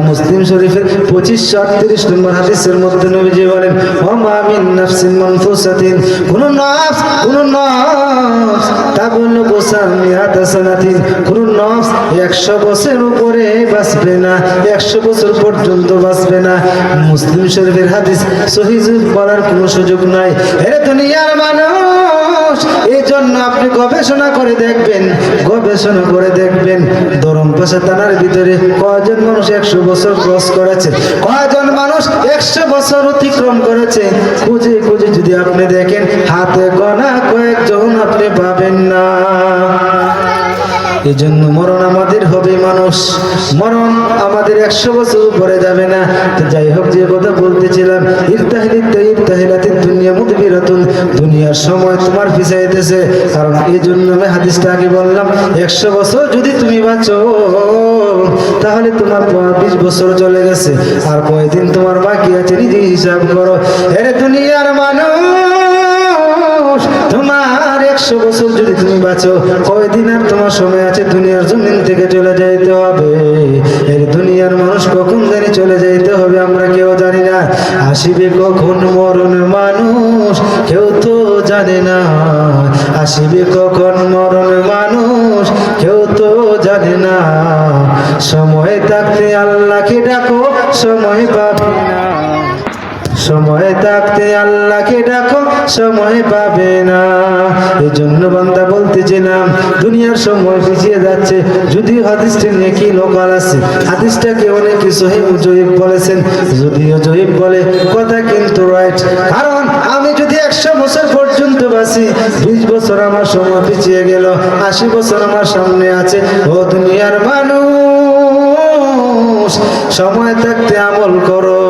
মুসলিম শরীফের কোন না মুসলিম শরীফের হাদিস বলার কোনো সুযোগ নাই। হে দুনিয়ার মানুষ জন্য আপনি গবেষণা করে দেখবেন, গবেষণা করে দেখবেন দরম পাশা থানার ভিতরে কয়জন মানুষ একশো বছর ক্রস করেছে, কয়জন মানুষ একশো বছর অতিক্রম করেছে, খুঁজে খুঁজে যদি আপনি দেখেন, হাতে গনা কয়েকজন আপনি পাবেন। না এই জন্য মরণ আমাদের হবে মানুষ। মরণ আমাদের একশো বছর উপরে যাবে না। যাই হোক, যে কথা বলতেছিলাম ইরতাহিলিতে ইরতাহিলাতে দুনিয়া মুদবিরাতুন। দুনিয়ার সময় তোমার পিছাইতেছে। কারণ এই জন্য আমি হাদিসটা আগে বললাম, একশো বছর যদি তুমি বাঁচো, তাহলে তোমার বিশ বছর চলে গেছে। আর কয়দিন তোমার বাকি আছে নিজে হিসাব করো। এর দুনিয়ার মানুষ একশো বছর যদি তুমি বাঁচো, কয়দিন আর তোমার সময় আছে? দুনিয়ার জমিন থেকে চলে যাইতে হবে। এর দুনিয়ার মানুষ কখন জানি চলে যাইতে হবে আমরা কেউ জানি না। আসিবে কখন মরণ মানুষ? কেউ তো জানে না। আসিবে কখন মরণ মানুষ? কেউ তো জানে না। সময় থাকতে আল্লাহকে ডাকো, সময় পাবে। সময় থাকতে আল্লাহকে ডাকো, সময় পাবে না। এই জন্য বান্দা বলতেছিলাম, দুনিয়ার সময় পিছিয়ে যাচ্ছে। যদিও হাদিসটি নিয়ে কি লোকাল আছে, হাদিসটাকে অনেকে সহিব জয়ীব বলেছেন। যদিও জয়ীব বলে, কথা কিন্তু রাইট কারণ আমি যদি একশো বছর পর্যন্ত বাঁচি, বিশ বছর আমার সময় পিছিয়ে গেল, আশি বছর আমার সামনে আছে। ও দুনিয়ার মানুষ, সময় থাকতে আমল করো।